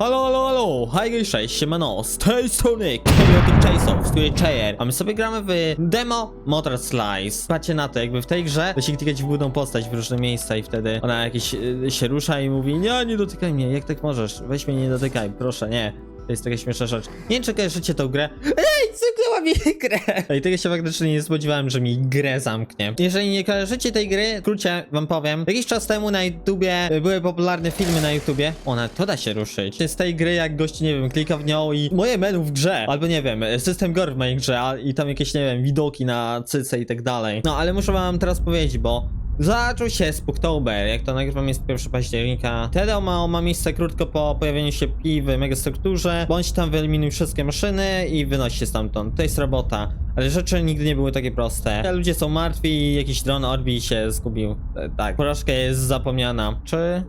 Halo, halo, halo, hej guys, cześć, siemano, z tej strony Chaotic Chase'ów, z której Chair, a my sobie gramy w demo Motor Slice. Patrzcie na to, jakby w tej grze da się klikać w główną postać w różne miejsca i wtedy ona jakieś y, się rusza i mówi nie, nie dotykaj mnie, jak tak możesz, weź mnie nie dotykaj, proszę, nie. To jest taka śmieszna rzecz. Nie wiem, czy kojarzycie tą grę. Ej, zamknęła mi grę! Ej, tego się faktycznie nie spodziewałem, że mi grę zamknie. Jeżeli nie kojarzycie tej gry, w skrócie wam powiem. Jakiś czas temu na YouTubie były popularne filmy na YouTubie. Ona, to da się ruszyć. Z tej gry, jak gość, nie wiem, klika w nią i moje menu w grze. Albo nie wiem, system gore w mojej grze, a, i tam jakieś, nie wiem, widoki na cyce i tak dalej. No, ale muszę wam teraz powiedzieć, bo Zaczął się Spooktober, jak to nagrywam jest 1 października. Wtedy ma, ma miejsce krótko po pojawieniu się pi w megastrukturze. Bądź tam wyeliminuj wszystkie maszyny i wynoś się stamtąd. To jest robota. Ale rzeczy nigdy nie były takie proste. Ludzie są martwi i jakiś dron Orbi się zgubił. E, Tak, porażka jest zapomniana. Czy...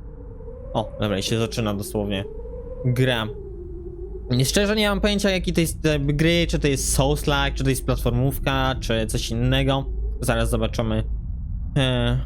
O, dobra, i się zaczyna dosłownie. Gra. Nie szczerze nie mam pojęcia jaki to jest gry, czy to jest Souls-like, czy to jest platformówka, czy coś innego. Zaraz zobaczymy. Eee,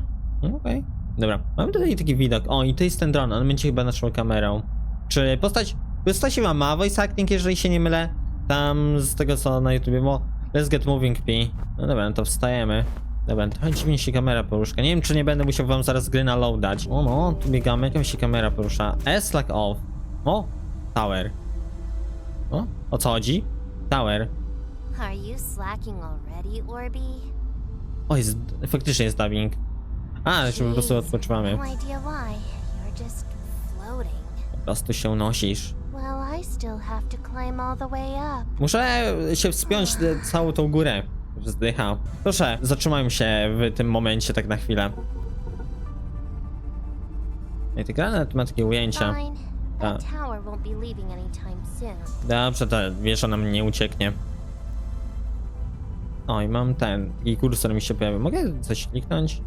okej. Dobra, mamy tutaj taki widok. O, i to jest ten dron, on będzie chyba naszą kamerą. Czy postać... Postać ma ma voice acting, jeżeli się nie mylę? Tam z tego co na YouTubie było. Let's get moving, P. No dobra, no to wstajemy. Dobra, trochę dziwnie się kamera porusza. Nie wiem, czy nie będę musiał wam zaraz gry na load dać. O no, tu biegamy. Mi się kamera porusza? S like off. O, tower. O, o co chodzi? Tower. Are you slacking already, Orby? O, jest, faktycznie jest dubbing. A, jeszcze po prostu odpoczywamy. No. Po prostu się nosisz. Well, I still have to climb all the way up. Muszę się wspiąć na całą tą górę. Zdycha. Proszę, zatrzymajmy się w tym momencie tak na chwilę. I ty gra ma takie ujęcia. Fine. That Ah. tower won't be leaving O, i mam ten. I kursor mi się pojawił. Mogę coś kliknąć?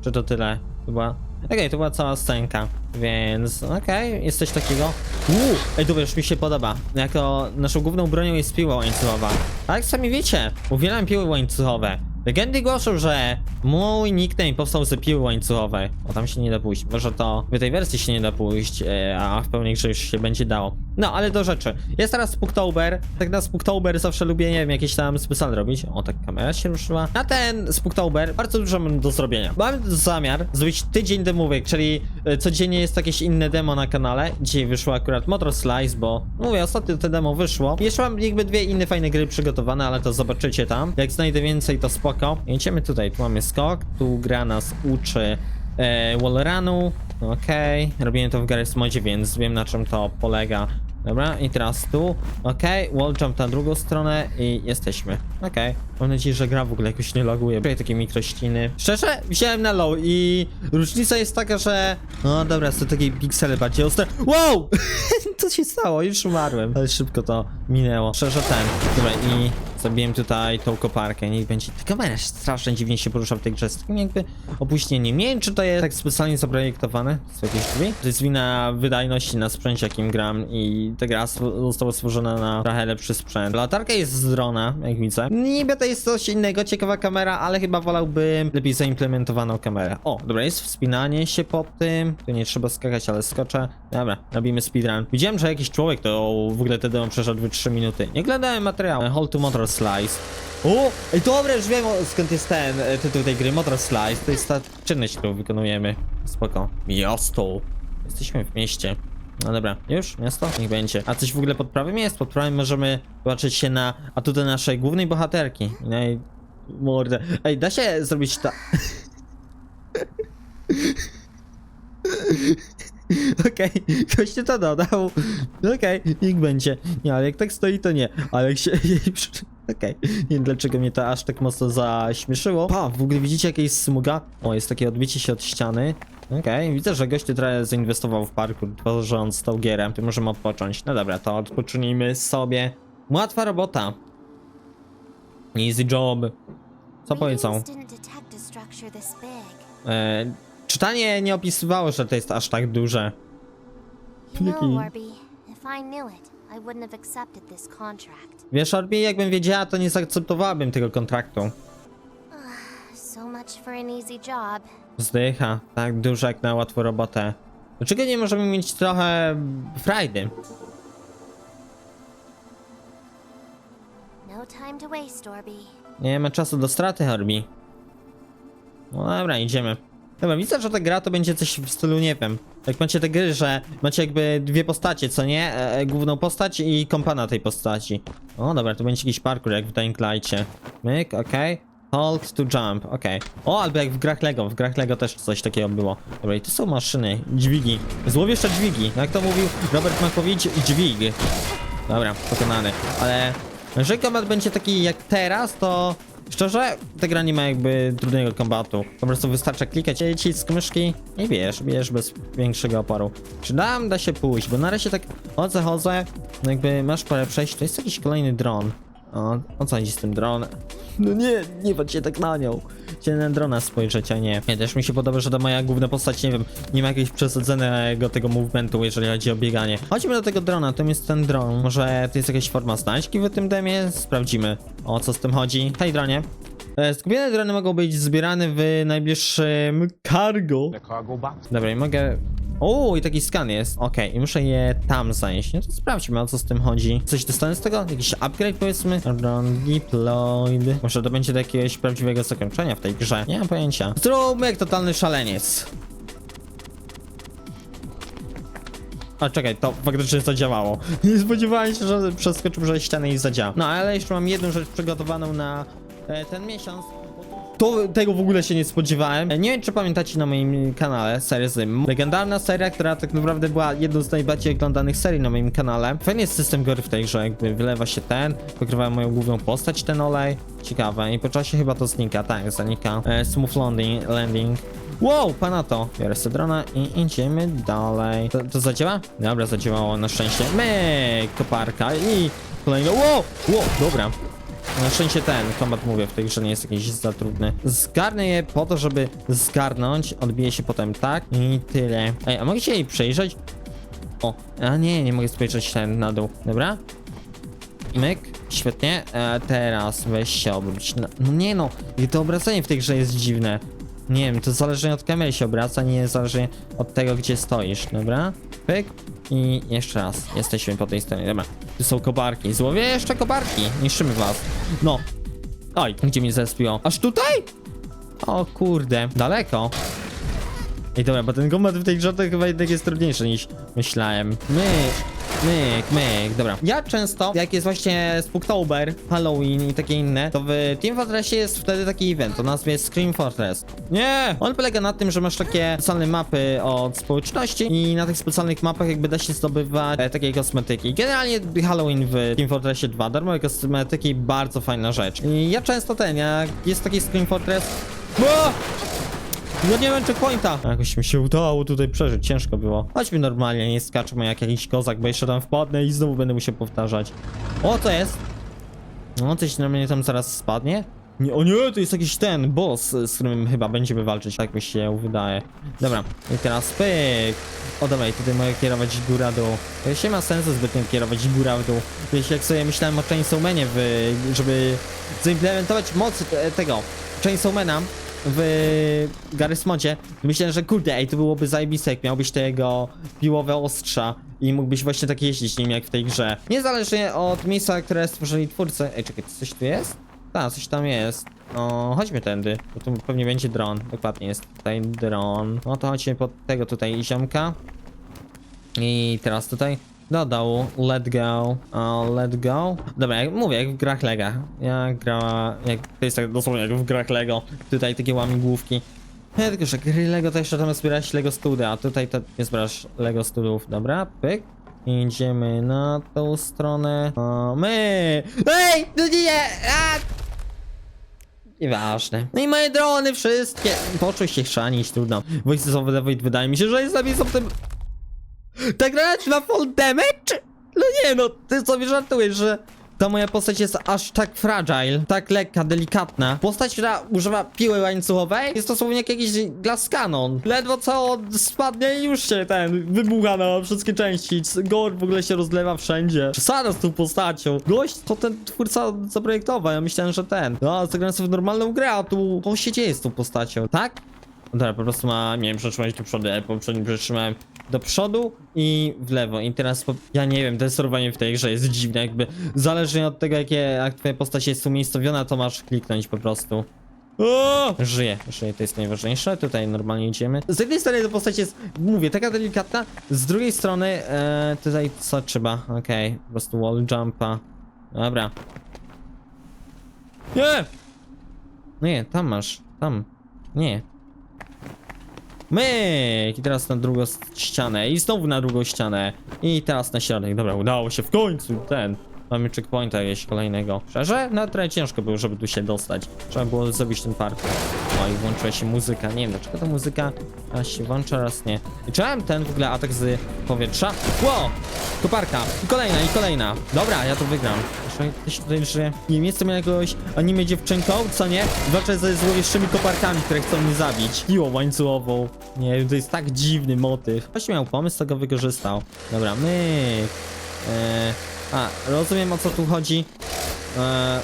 Czy to tyle? Chyba. Okej, to była cała scenka, więc okej, jest coś takiego. Uuu, ej, dobra, już mi się podoba. Jako naszą główną bronią jest piła łańcuchowa. A jak sami wiecie, uwielbiam piły łańcuchowe. Legendy głoszą, że mój nickname powstał z piły łańcuchowej. O, tam się nie da pójść. Może to w tej wersji się nie da pójść, e, a w pełnej grze już się będzie dało. No, ale do rzeczy. Jest teraz Spooktober. Tak na Spooktober zawsze lubię, nie wiem, jakieś tam specjal robić. O, tak kamera się ruszyła. Na ten Spooktober bardzo dużo mam do zrobienia. Mam zamiar zrobić tydzień demówek, czyli e, codziennie jest jakieś inne demo na kanale. Dzisiaj wyszło akurat Motor Slice, bo mówię, ostatnio to demo wyszło. Jeszcze mam jakby dwie inne fajne gry przygotowane, ale to zobaczycie tam. Jak znajdę więcej, to spoko. Jedziemy tutaj, tu mamy skok, tu gra nas uczy e, wallrunu. Okej, robimy to w Garry's Modzie, więc wiem na czym to polega. Dobra, i teraz tu. Okej, wall jump na drugą stronę i jesteśmy. Okej, mam nadzieję, że gra w ogóle jakoś nie laguje. Tutaj takie mikrościny. Szczerze, wziąłem na low i różnica jest taka, że... No dobra, są takie piksele bardziej ostre. Wow! Co się stało? Już umarłem. Ale szybko to minęło. Szczerze ten. Dobra, i zabiłem tutaj tą koparkę. Niech będzie. Ta kamera strasznie dziwnie się porusza w tej grze. Z takim jakby. Nie wiem, czy to jest tak specjalnie zaprojektowane. Z jakieś drzwi? To jest wina wydajności na sprzęcie, jakim gram. I ta gra została stworzona na trochę lepszy sprzęt. Latarka jest z drona, jak widzę. Niby to jest coś innego, ciekawa kamera, ale chyba wolałbym lepiej zaimplementowaną kamerę. O, dobra, jest wspinanie się po tym. Tu nie trzeba skakać, ale skoczę. Dobra, robimy speedrun. Widziałem, że jakiś człowiek to w ogóle te demo przeszedł w 3 minuty. Nie oglądałem materiału. Hold to Slice. O, ej, dobra, już wiem skąd jest ten e, tytuł tej gry. Motor Slice. To jest ta czynność, którą wykonujemy. Spoko. Miasto. Jesteśmy w mieście. No dobra, już? Miasto? Niech będzie. A coś w ogóle pod prawem jest? Pod prawem możemy zobaczyć się na atuty naszej głównej bohaterki. No i mordę. Ej, da się zrobić ta... Okej, ktoś się to dodał. Okej, niech będzie. Nie, ale jak tak stoi, to nie. Ale jak się... Okej, nie wiem dlaczego mnie to aż tak mocno zaśmieszyło. Pa, w ogóle widzicie jakieś smuga? O, jest takie odbicie się od ściany. Okej, widzę, że gość trochę zainwestował w parkour, tworząc tą gierę. To możemy odpocząć. No dobra, to odpocznijmy sobie. Łatwa robota. Easy job. Co powiedzą? E, czytanie nie opisywało, że to jest aż tak duże. Jaki- I knew it, I wouldn't have accepted this contract. Wiesz, Orbi, jakbym wiedziała, to nie zaakceptowałabym tego kontraktu. So much for an easy job. Zdycha, tak dużo jak na łatwą robotę. Dlaczego nie możemy mieć trochę frajdy? No time to waste, Orby. Nie ma czasu do straty, Herbie. No dobra, idziemy. Dobra, widzę, że ta gra to będzie coś w stylu, nie wiem. Jak macie te gry, że macie jakby dwie postacie, co nie? E, e, główną postać i kompana tej postaci. O, dobra, to będzie jakiś parkour, jak w Dying Light'cie. Myk, okej. Hold to jump, okej. O, albo jak w grach Lego, w grach Lego też coś takiego było. Dobra, i tu są maszyny, dźwigi. Złowieszcze dźwigi, jak to mówił Robert Makowicz, dźwig. Dobra, pokonany. Ale jeżeli kombat będzie taki jak teraz, to szczerze, ta gra nie ma jakby trudnego kombatu. Po prostu wystarczy klikać cisk myszki i wiesz, bierz bez większego oporu. Czy dam, da się pójść, bo na razie tak chodzę, chodzę, no jakby masz parę przejść, to jest jakiś kolejny dron. O, o co chodzi z tym dronem? No nie, nie patrz się tak na nią. Chciałem na drona spojrzeć, a nie. Nie, też mi się podoba, że ta moja główna postać, nie wiem, nie ma jakiegoś przesadzonego tego movementu, jeżeli chodzi o bieganie. Chodźmy do tego drona, to jest ten dron. Może to jest jakaś forma znajdźki w tym demie? Sprawdzimy. O co z tym chodzi? Hej dronie. E, Skupione drony mogą być zbierane w najbliższym cargo. The cargo box. Dobra, i mogę... O, i taki skan jest. Okej, i muszę je tam zanieść. No to sprawdźmy, o co z tym chodzi. Coś dostanę z tego? Jakiś upgrade, powiedzmy? Run deployed. Może to będzie do jakiegoś prawdziwego zakończenia w tej grze. Nie mam pojęcia. Zróbmy jak totalny szaleniec. A czekaj, to faktycznie to działało. Nie spodziewałem się, że przeskoczył przez ścianę i zadziała. No, ale jeszcze mam jedną rzecz przygotowaną na e, ten miesiąc. To tego w ogóle się nie spodziewałem. Nie wiem, czy pamiętacie na moim kanale serię. Legendarna seria, która tak naprawdę była jedną z najbardziej oglądanych serii na moim kanale. Fajny jest system gory w tej grze, jakby wylewa się ten, pokrywa moją główną postać ten olej. Ciekawe. I po czasie chyba to znika, tak, zanika. E, smooth landing, landing. Wow, pana to. Biorę sobie drona i idziemy dalej. To, to zadziała? Dobra, zadziałało na szczęście. Myk, koparka i kolejnego. Wow, wow, dobra. Na szczęście ten kombat, mówię, w tej grze nie jest jakiś za trudny. Zgarnę je po to, żeby zgarnąć. Odbiję się potem tak i tyle. Ej, a mogę się jej przejrzeć? O, a nie, nie mogę spojrzeć ten na dół. Dobra? Myk, świetnie. E, teraz weź się obróć. No, no nie no, to obracanie w tej grze jest dziwne. Nie wiem, to zależy od kamery się obraca, nie zależy od tego, gdzie stoisz, dobra? Pyk. I jeszcze raz, jesteśmy po tej stronie, dobra. Tu są koparki, złowię jeszcze koparki, niszczymy was. No. Oj, gdzie mnie zespiło? Aż tutaj? O kurde, daleko. Ej, dobra, bo ten kombat w tej grze chyba jednak jest trudniejszy niż myślałem. Myk, myk, myk, dobra. Ja często, jak jest właśnie Spooktober, Halloween i takie inne, to w Team Fortressie jest wtedy taki event o nazwie Scream Fortress. Nie! On polega na tym, że masz takie specjalne mapy od społeczności i na tych specjalnych mapach jakby da się zdobywać e, takie kosmetyki. Generalnie Halloween w Team Fortressie 2, darmowe kosmetyki, bardzo fajna rzecz. I ja często ten, jak jest taki Scream Fortress... O! No nie wiem checkpointa. Jakoś mi się udało tutaj przeżyć, ciężko było. Chodźmy normalnie, nie skaczmy jak jakiś kozak, bo jeszcze tam wpadnę i znowu będę musiał powtarzać. O, co jest? No, coś na mnie tam zaraz spadnie? Nie, o nie, to jest jakiś ten boss, z którym chyba będziemy walczyć, tak mi się wydaje. Dobra, i teraz pyk. O, dawaj, tutaj mogę kierować góra dół. To się ma sensu zbytnio kierować góra w dół. Wiecie, jak sobie myślałem o Chainsawmanie, żeby zaimplementować moc te- tego Chainsawmana w Garry's Modzie, myślałem, że kurde, ej, to byłoby zajebiste, jak miałbyś tego piłowe ostrza i mógłbyś właśnie tak jeździć nim jak w tej grze. Niezależnie od miejsca, które stworzyli twórcy. Ej, czekaj, coś tu jest? Tak, coś tam jest. No, chodźmy tędy, bo tu pewnie będzie dron. Dokładnie jest tutaj dron. No to chodźmy pod tego tutaj ziomka. I teraz tutaj do dołu, let go, o, let go. Dobra, jak mówię, jak w grach Lega. Ja gra, jak, to jest tak dosłownie jak w grach Lego. Tutaj takie łamigłówki. Ja tylko, że gry Lego to jeszcze tam zbierać Lego Study, a tutaj to nie zbierasz Lego Studów. Dobra, pyk. Idziemy na tą stronę. O, my! Ej! No nie! A! Nieważne. No i moje drony wszystkie. Poczuj się chrzanić, trudno. The Void wydaje mi się, że jest lepiej są w tym... Ta granat ma full damage? No nie no, ty sobie żartujesz, że ta moja postać jest aż tak fragile, tak lekka, delikatna. Postać, która używa piły łańcuchowej jest dosłownie jak jakiś glass cannon. Ledwo co spadnie i już się ten wybucha na wszystkie części. Gore w ogóle się rozlewa wszędzie. Przesada z tą postacią. Gość, to ten twórca zaprojektował, ja myślałem, że ten. No, zagrałem sobie w normalną grę, a tu to się dzieje z tą postacią, tak? Dobra, po prostu ma, nie wiem, przetrzymać do przodu, ale poprzednim przetrzymałem do przodu i w lewo. I teraz, po, ja nie wiem, to sterowanie w tej grze jest dziwne, jakby zależnie od tego, jakie, jak postać jest umiejscowiona, to masz kliknąć po prostu. O! Żyje, żyje, to jest najważniejsze. Tutaj normalnie idziemy. Z jednej strony to postać jest, mówię, taka delikatna, z drugiej strony e, tutaj co trzeba? Okej, po prostu wall jumpa. Dobra. Nie! Nie, tam masz, tam. Nie. Myk! I teraz na drugą ścianę. I znowu na drugą ścianę. I teraz na środek. Dobra, udało się w końcu ten. Mamy checkpointa jakiegoś kolejnego. Szczerze? No trochę ciężko było, żeby tu się dostać. Trzeba było zrobić ten parkour. O i włączyła się muzyka. Nie wiem dlaczego ta muzyka raz się włącza, raz nie. I czałem ten w ogóle atak z powietrza. Ło! Koparka! I kolejna, i kolejna. Dobra, ja to wygram. Ktoś tutaj żyje. Nie wiem, jestem jakąś anime dziewczynką, co nie? Walczę ze złowieszczymi koparkami, które chcą mnie zabić. Piłą łańcuchową. Nie to jest tak dziwny motyw. Ktoś miał pomysł, to go wykorzystał. Dobra, myk. Eee, a, rozumiem o co tu chodzi. Eee,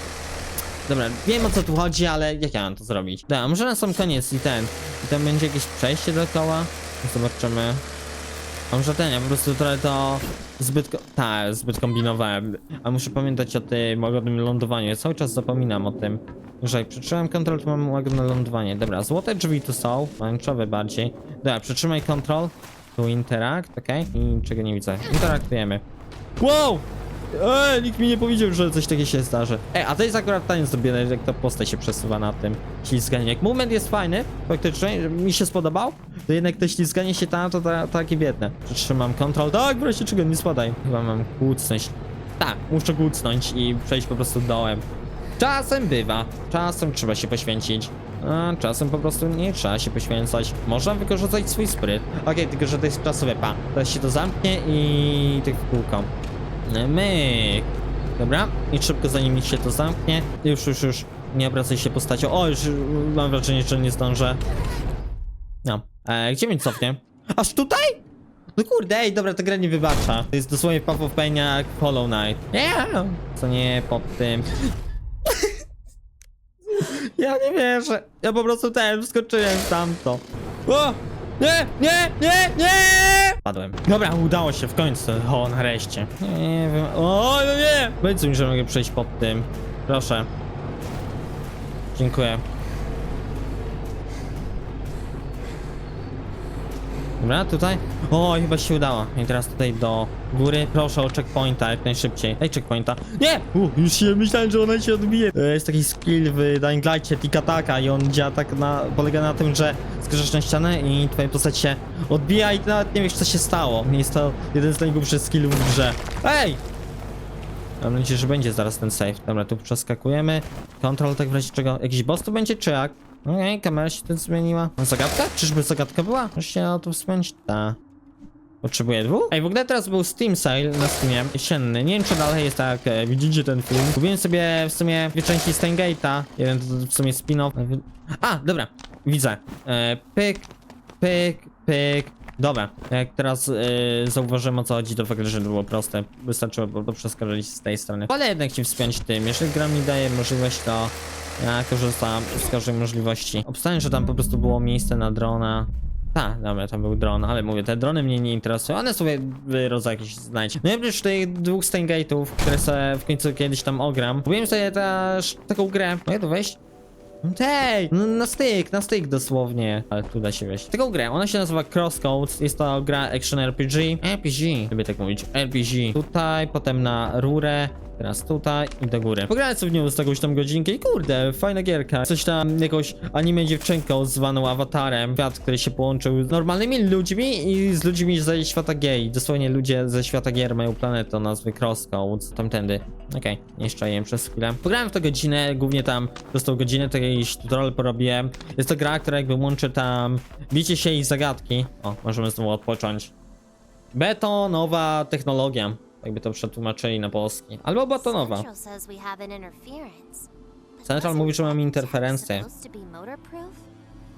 dobra, wiem o co tu chodzi, ale jak ja mam to zrobić? Dobra, może na sam koniec i ten. I tam będzie jakieś przejście dookoła. Zobaczymy. A może ten, ja po prostu trochę to zbyt, tak, zbyt kombinowałem. A muszę pamiętać o tym łagodnym lądowaniu. Ja cały czas zapominam o tym, że jak przytrzymam kontrol, to mam łagodne lądowanie. Dobra, złote drzwi tu są, pomarańczowe bardziej. Dobra, przytrzymaj kontrol. Tu interakt, okej? I czego nie widzę. Interaktujemy. Wow! Ej, nikt mi nie powiedział, że coś takiego się zdarzy. Ej, a to jest akurat tanie zrobione, jak ta postać się przesuwa na tym ślizganiu. Jak movement jest fajny, faktycznie, mi się spodobał, to jednak to ślizganie się tam, to ta, takie biedne. Przytrzymam kontrol, tak, wreszcie czego, nie spadaj. Chyba mam kłócnąć. Tak, muszę kłócnąć i przejść po prostu dołem. Czasem bywa, czasem trzeba się poświęcić. A czasem po prostu nie trzeba się poświęcać. Można wykorzystać swój spryt. Okej, tylko że to jest czasowe, pa. Teraz się to zamknie i w kółko. Myk. Dobra, i szybko zanim się to zamknie. Już, już, już. Nie obracaj się postacią. O, już mam wrażenie, że nie zdążę. No. E, gdzie mnie cofnie? Aż tutaj? No kurde, ej, dobra, ta gra nie wybacza. To jest dosłownie Path of Pain jak Hollow Knight. Yeah. Co nie pod tym. ja nie wierzę. Ja po prostu ten wskoczyłem tamto. O! Nie, nie, nie, nie! Padłem. Dobra, udało się w końcu. O, nareszcie. Nie wiem. O, no nie! Powiedz mi, że mogę przejść pod tym. Proszę. Dziękuję. Dobra, tutaj. O, chyba się udało. I teraz tutaj do góry. Proszę o checkpointa jak najszybciej. Daj checkpointa. Nie! U, już się myślałem, że ona się odbije. To jest taki skill w Dying Light'cie, Tikataka i on działa tak na, polega na tym, że skrzyżasz na ścianę i twoja postać się odbija i nawet nie wiesz co się stało. Jest to jeden z najgłupszych skillów w grze. Ej! Mam nadzieję, że będzie zaraz ten save. Dobra, tu przeskakujemy. Kontrol tak w razie czego. Jakiś boss tu będzie, czy jak? Okej, kamera się tu zmieniła. Zagadka? Czyżby zagadka była? Się o to wspomnieć. Ta. Potrzebuję dwóch? Ej, w ogóle teraz był Steam Sale na Steamie, jesienny. Nie wiem, czy dalej jest tak, e, widzicie ten film. Kupiłem sobie w sumie dwie części Steingate'a. Jeden to w sumie spin-off. A, dobra, widzę. E, pyk, pyk, pyk. Dobra, jak teraz e, zauważyłem o co chodzi, to faktycznie było proste. Wystarczyło po prostu z tej strony. Ale jednak się wspiąć tym. Jeżeli gra mi daje możliwość, to ja korzystam z każdej możliwości. Obstawiam, że tam po prostu było miejsce na drona. Tak, dobra, tam był dron, ale mówię, te drony mnie nie interesują, one sobie rodzaj jakiś znajdź. No i oprócz tych dwóch Steingate'ów, które sobie w końcu kiedyś tam ogram, kupiłem sobie też taką grę. Mogę tu wejść? Tej! No, na styk, na styk dosłownie. Ale tu da się wejść. Taką grę, ona się nazywa Crosscodes, jest to gra action RPG. RPG, lubię tak mówić, RPG. Tutaj, potem na rurę. Teraz tutaj i do góry. Pograłem sobie w nią z jakąś tam godzinkę i kurde, fajna gierka. Coś tam, jakąś anime dziewczynką zwaną awatarem. Świat, który się połączył z normalnymi ludźmi i z ludźmi ze świata gay. Dosłownie ludzie ze świata gier mają planetę o nazwie Crosscodes. Tamtędy. Okej, nie szczaiłem przez chwilę. Pograłem w to godzinę, głównie tam dostał godzinę, to jakiś tutorial porobiłem. Jest to gra, która jakby łączy tam bicie się i zagadki. O, możemy znowu odpocząć. Betonowa technologia. Jakby to przetłumaczyli na polski. Albo betonowa. Central mówi, że mamy interferencję.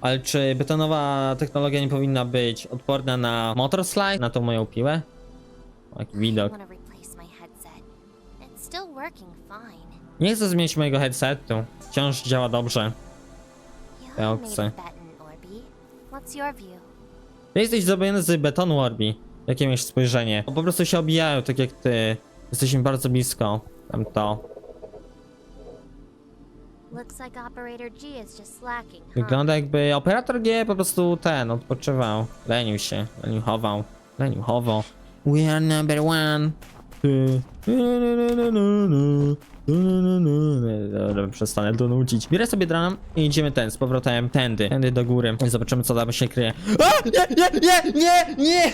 Ale czy betonowa technologia nie powinna być odporna na motor slide? Na tą moją piłę? Jaki widok. Nie chcę zmienić mojego headsetu. Wciąż działa dobrze. Your view? Ty jesteś zrobiony z betonu, Orbi. Jakie miałeś spojrzenie? Po prostu się obijają, tak jak ty. Jesteśmy bardzo blisko. Tam to. Wygląda jakby operator G po prostu ten, odpoczywał. Lenił się, lenił chował. Lenił chował. We are number one. Ty. Dobra, przestanę to nucić. Bierę sobie dranem i idziemy ten, z powrotem tędy, tędy do góry. I zobaczymy co tam się kryje. A! Nie, nie, nie, nie, nie!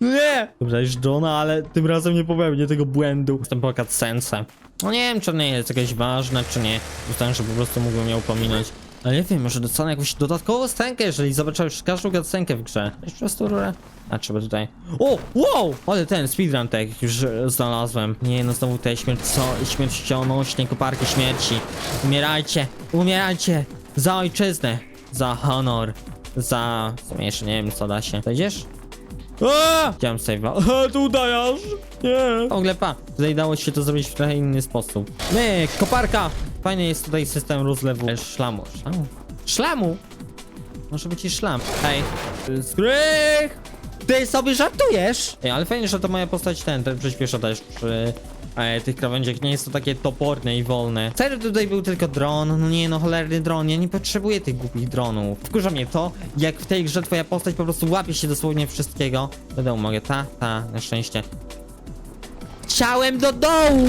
Nie! Dobrze, jest Johna, ale tym razem nie popełnię tego błędu. Jestem po cutscence. No nie wiem, czy ona jest jakaś ważna, czy nie. Myślałem, że po prostu mógłbym ją pominąć. Ale nie wiem, może dostanę jakąś dodatkową scenkę, jeżeli zobaczę już każdą cutscenkę w grze. Jeszcze przez tą rurę? A, trzeba tutaj... O, wow! Ale ten, speedrun tak już znalazłem. Nie, no znowu te śmierć, co, śmiercionośnie koparki śmierci. Umierajcie, umierajcie! Za ojczyznę, za honor, za... Jeszcze nie wiem, co da się. Wejdziesz? Aaa! Chciałem save'a. Tutaj aż! Nie! W ogóle pa, tutaj dało się to zrobić w trochę inny sposób. My, koparka! Fajny jest tutaj system rozlewu e, szlamu. Szlamu? Szlamu? Może być i szlam. Hej. Skrych! Ty sobie żartujesz? Ej, ale fajnie, że to moja postać ten, ten przyspiesza też przy e, tych krawędziach. Nie jest to takie toporne i wolne. Serio tutaj był tylko dron? No nie, no cholerny dron. Ja nie potrzebuję tych głupich dronów. Wkurza mnie to, jak w tej grze twoja postać po prostu łapie się dosłownie wszystkiego. Do dołu mogę, ta, ta, na szczęście. Chciałem do dołu!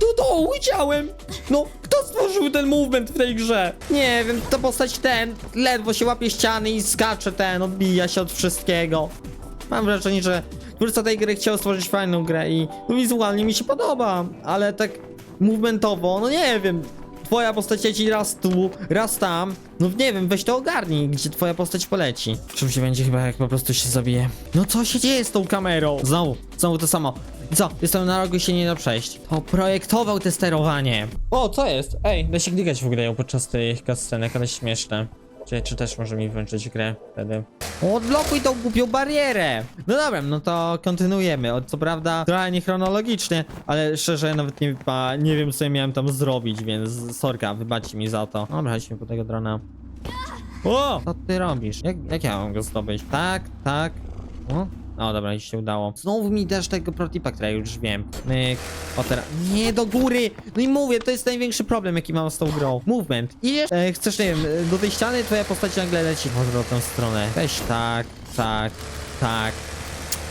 Do dołu chciałem! No, kto stworzył ten movement w tej grze? Nie wiem, to postać ten, ledwo się łapie ściany i skacze ten, odbija się od wszystkiego. Mam wrażenie, że twórca tej gry chciał stworzyć fajną grę i no, wizualnie mi się podoba, ale tak movementowo, no nie wiem. Twoja postać leci raz tu, raz tam. No nie wiem, weź to ogarnij, gdzie twoja postać poleci. Czym się będzie chyba, jak po prostu się zabije. No co się dzieje z tą kamerą? Znowu, znowu to samo. Co? Jestem na rogu i się nie da przejść. To projektował te sterowanie. O, co jest? Ej, da się klikać w ogóle ją podczas tych cutscenek, ale śmieszne. Czy, czy też może mi włączyć grę wtedy? Odblokuj tą głupią barierę! No dobra, no to kontynuujemy. O, Co prawda trochę niechronologicznie, ale szczerze nawet nie, pa- nie wiem co ja miałem tam zrobić, więc sorka, wybaczcie mi za to. Dobra, chodźmy po tego drona. O! Co ty robisz? Jak, jak ja mam go zdobyć? Tak, tak. O, o dobra, już się udało. Znowu mi dasz tego protipa, która już wiem. Myk. O teraz. Nie, do góry! No i mówię, to jest największy problem, jaki mam z tą grą. Movement. Idziesz, e, chcesz, nie wiem, e, do tej ściany, twoja postać nagle leci w odwrotną stronę. Weź tak, tak, tak.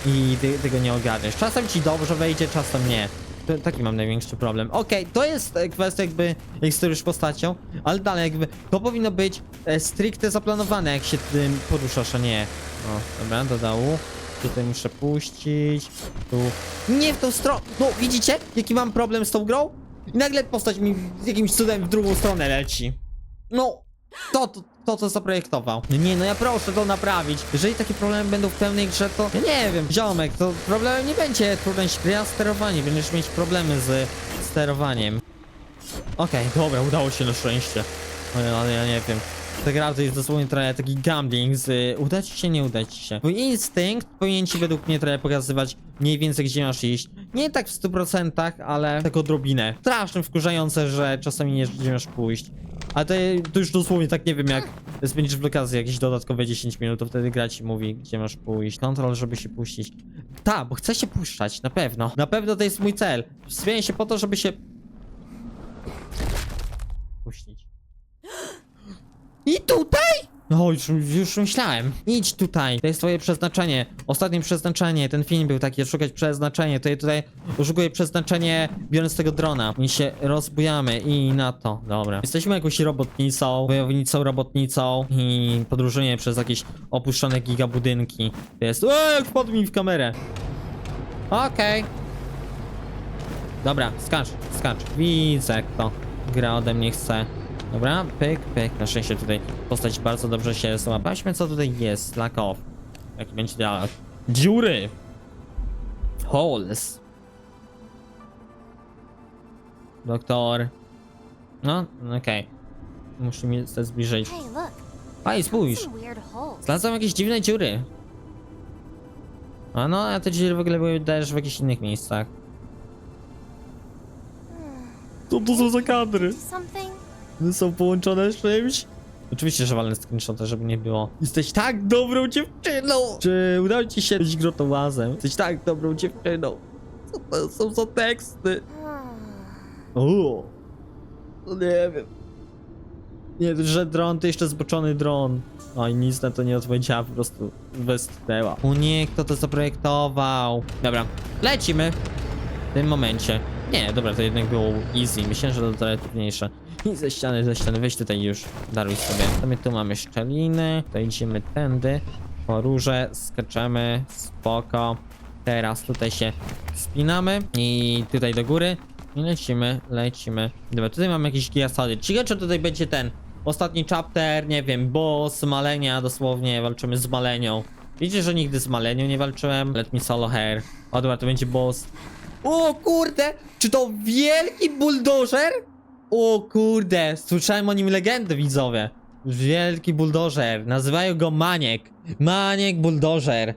I ty, tego nie ogarniesz. Czasem ci dobrze wejdzie, czasem nie. To, taki mam największy problem. Okej, to jest e, kwestia jakby, jak sterusz postacią, ale dalej jakby, to powinno być e, stricte zaplanowane, jak się tym poruszasz, a nie. O, dobra, do dołu. Tutaj muszę puścić. Tu. Nie w tą stronę. No, widzicie, jaki mam problem z tą grą? I nagle postać mi jakimś cudem w drugą stronę leci. No, to, to, to, to zaprojektował. No nie, no ja proszę to naprawić. Jeżeli takie problemy będą w pełnej grze, to ja nie wiem, ziomek, to problemem nie będzie trudność gry, a sterowanie. Będziesz mieć problemy z sterowaniem. Okej, dobra, udało się na szczęście. Ale, ale ja nie wiem. Ta gra to jest dosłownie trochę taki gambling z y, uda ci się, nie uda ci się. Twój instynkt powinien ci według mnie trochę pokazywać mniej więcej gdzie masz iść. Nie tak w 100%, ale tak odrobinę. Strasznie wkurzające, że czasami nie gdzie masz pójść. Ale to, to już dosłownie tak nie wiem jak spędzisz w lokacji jakieś dodatkowe 10 minut, to wtedy gra ci mówi gdzie masz pójść. Kontrol, żeby się puścić. Ta, bo chcę się puszczać, na pewno. Na pewno to jest mój cel. Zmienię się po to, żeby się... Puścić. I tutaj? No, już, już myślałem. Idź tutaj. To jest twoje przeznaczenie. Ostatnie przeznaczenie. Ten film był taki, szukać przeznaczenie. To ja tutaj poszukuję przeznaczenie, biorąc tego drona. I się rozbujamy i na to. Dobra. Jesteśmy jakąś robotnicą, wojownicą, robotnicą i podróżujemy przez jakieś opuszczone gigabudynki. To jest... Eee, wpadł mi w kamerę. Okej. Dobra, skacz, skacz. Widzę, jak to gra ode mnie chce. Dobra, pyk, pyk. Na szczęście tutaj postać bardzo dobrze się złapaśmy. Co tutaj jest? Lack of. Jaki będzie dialog? Dziury! Holes. Doktor. No, okej. Muszę mi się zbliżyć. Aj, spójrz. Znalazłem jakieś dziwne dziury. A no, a te dziury w ogóle były też w jakichś innych miejscach. Co to są za kadry? Są połączone z czymś? Oczywiście, że walę screenshota, żeby nie było. Jesteś tak dobrą dziewczyną! Czy udało ci się być grotowazem? Jesteś tak dobrą dziewczyną. Co to są za teksty? O, no nie wiem. Nie, że dron to jeszcze zboczony dron. Oj, nic na to nie odpowiedziała, po prostu westchnęła. O nie, kto to zaprojektował? Dobra, lecimy. W tym momencie. Nie, dobra, to jednak było easy. Myślałem, że to trochę trudniejsze. I ze ściany, ze ściany, weź tutaj już, daruj sobie. To my tu mamy szczeliny, to idziemy tędy, po róże, skaczemy, spoko. Teraz tutaj się spinamy i tutaj do góry. I lecimy, lecimy. Dobra, tutaj mamy jakieś giasady. Ciekawe, czy tutaj będzie ten ostatni chapter, nie wiem, boss, malenia, dosłownie walczymy z malenią. Widzicie, że nigdy z malenią nie walczyłem? Let me solo hair. O, dobra, to będzie boss. O kurde! Czy to wielki buldożer? O kurde, słyszałem o nim legendę widzowie. Wielki buldożer, nazywają go Maniek. Maniek buldożer.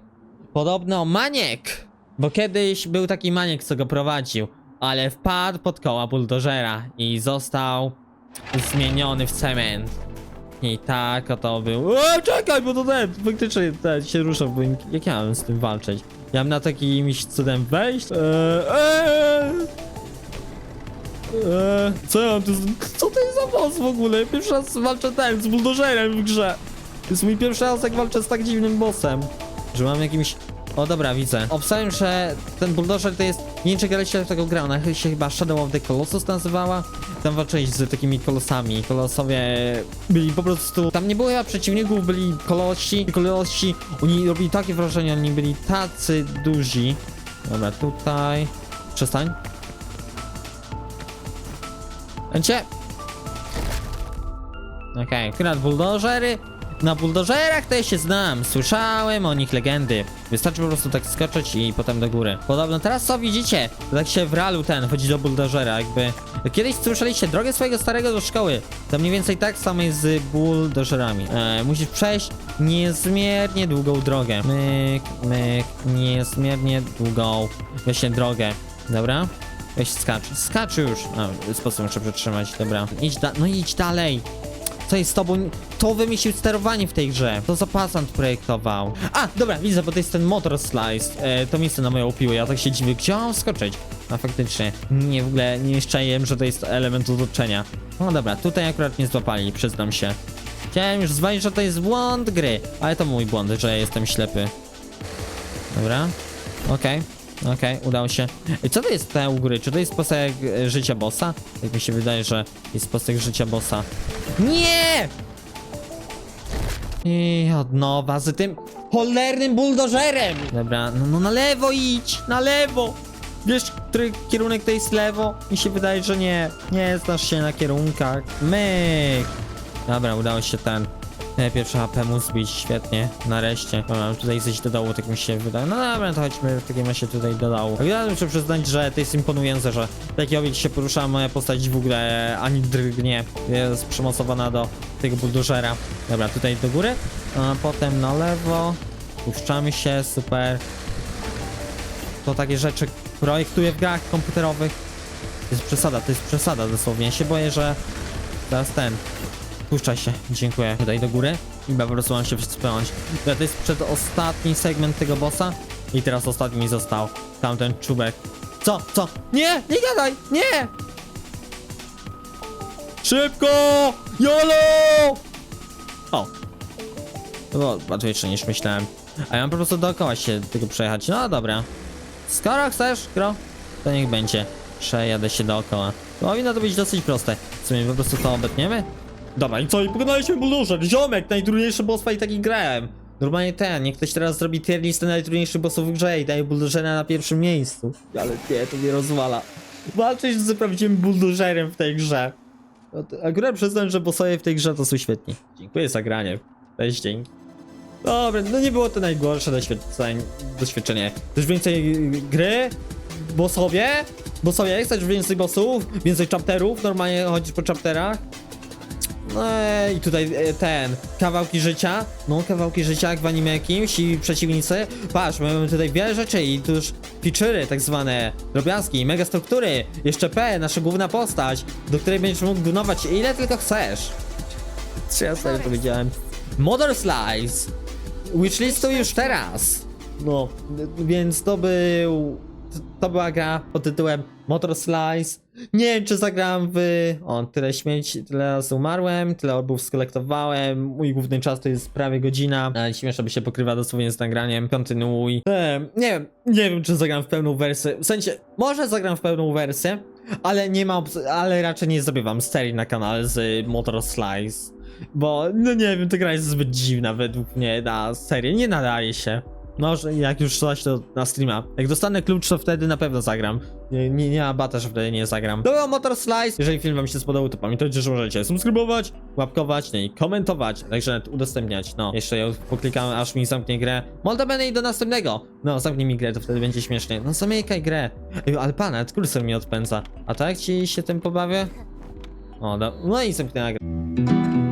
Podobno Maniek, bo kiedyś był taki Maniek, co go prowadził, ale wpadł pod koła buldożera i został zmieniony w cement. I tak oto był. O, czekaj, bo to ten, faktycznie ten się ruszał, bo jak ja mam z tym walczyć? Ja mam na takimś cudem wejść? Eee, eee. Eee, co ja mam tu... z- Co to jest za boss w ogóle? Pierwszy raz walczę ten, z buldożerem w grze. To jest mój pierwszy raz, jak walczę z tak dziwnym bossem. Że mam jakimś... O dobra, widzę. Obstałem, że ten buldożer to jest... Nie wiem, czy graliście w tego gra, ona się chyba Shadow of the Colossus nazywała. Tam walczyłeś z takimi kolosami. Kolosowie byli po prostu... Tam nie było chyba przeciwników, byli kolosi. Kolosi, oni robili takie wrażenie, oni byli tacy duzi. Dobra, tutaj... Przestań. Będzie. Okej, okay. akurat buldożery. Na buldożerach to ja się znam. Słyszałem o nich legendy. Wystarczy po prostu tak skoczyć i potem do góry. Podobno teraz co widzicie? Tak się w realu ten chodzi do buldożera, jakby. Kiedyś słyszeliście drogę swojego starego do szkoły. To mniej więcej tak samo jest z buldożerami. E, musisz przejść niezmiernie długą drogę. Myk, myk, niezmiernie długą właśnie drogę. Dobra? Weź skacz. Skacz już. A, sposób muszę przetrzymać, dobra. Idź da no idź dalej. Co jest z tobą? To wymyślił sterowanie w tej grze. To za pasant projektował. A, dobra, widzę, bo to jest ten motor slice. E, to miejsce na moją piłę. Ja tak się dziwię, gdzie mam skoczyć? A faktycznie, nie w ogóle nie szczęłem, że to jest element otoczenia. No dobra, tutaj akurat nie złapali, przyznam się. Chciałem już zwalić, że to jest błąd gry, ale to mój błąd, że ja jestem ślepy. Dobra, okej. Okej, udało się. Co to jest te u góry? Czy to jest posek e, życia bossa? Jak mi się wydaje, że jest posek życia bossa. Nie! I od nowa z tym cholernym buldożerem! Dobra, no, no na lewo idź, na lewo! Wiesz, który kierunek to jest lewo? Mi się wydaje, że nie. Nie znasz się na kierunkach. Myk! Dobra, udało się ten e, HP mu zbić, świetnie, nareszcie. Dobra, tutaj zejść do dołu, tak mi się wydaje. No dobra, to chodźmy w takim razie tutaj do dołu. A ja muszę przyznać, że to jest imponujące, że taki obiekt się porusza, moja postać w ogóle ani drgnie. Jest przymocowana do tego buldożera. Dobra, tutaj do góry, a potem na lewo. Puszczamy się, super. To takie rzeczy projektuję w grach komputerowych. To jest przesada, to jest przesada dosłownie. Ja się boję, że teraz ten Puszczaj się, dziękuję. Tutaj do góry i po prostu mam się wspomnieć. To jest przedostatni segment tego bossa i teraz ostatni mi został. Tamten czubek. Co? Co? Nie! Nie gadaj! Nie! Szybko! YOLO! O! To było łatwiejsze niż myślałem. A ja mam po prostu dookoła się tego przejechać. No dobra. Skoro chcesz, gro, to niech będzie. Przejadę się dookoła. Powinno to być dosyć proste. W sumie po prostu to obetniemy. Dobra, i co? I pokonaliśmy bulldozer. Ziomek, najtrudniejszy boss fight taki grałem. Normalnie ten, niech ktoś teraz zrobi tier listę najtrudniejszych bossów w grze i daje bulldozera na pierwszym miejscu. Ale nie, to mnie rozwala. Walczyć z prawdziwym bulldozerem w tej grze. No Akurat przyznam, że bossowie w tej grze to są świetni. Dziękuję za granie. Weź dzięki. Dobra, no nie było to najgorsze doświadczenie. doświadczenie. Więcej gry, bossowie, bossowie, chcesz więcej bossów, więcej chapterów, normalnie chodzisz po chapterach. No i tutaj e, ten, kawałki życia, no kawałki życia jak w anime jakimś i przeciwnicy. Patrz, mamy tutaj wiele rzeczy i tu już feature'y tak zwane, drobiazgi, mega struktury, jeszcze P, nasza główna postać, do której będziesz mógł dunować ile tylko chcesz. Czy ja sobie powiedziałem? Motor Slice! Wishlistu już teraz! No, więc to był... To była gra pod tytułem Motor Slice. Nie wiem, czy zagrałem w... O, tyle śmieci, tyle razy umarłem, tyle orbów skolektowałem. Mój główny czas to jest prawie godzina. Ale śmieszne by się pokrywa dosłownie z nagraniem. Kontynuuj. Ehm, nie wiem, nie wiem, czy zagram w pełną wersję. W sensie, może zagram w pełną wersję, ale nie ma, ale raczej nie zrobię wam serii na kanale z Motor Slice. Bo, no nie wiem, ta gra jest zbyt dziwna według mnie na serię, nie nadaje się. Może jak już coś to na streama. Jak dostanę klucz, to wtedy na pewno zagram. Nie, nie, nie ma bata, że wtedy nie zagram. Był Motor Slice. Jeżeli film wam się spodobał, to pamiętajcie, że możecie subskrybować, łapkować, no i komentować, także nawet udostępniać. No, jeszcze ja poklikam, aż mi zamknie grę. Molda i do następnego. No, zamknij mi grę, to wtedy będzie śmiesznie. No, zamykaj grę. Ej, ale pana, kursor mi odpędza. A tak ci się tym pobawię? O, no, no i zamknęła grę.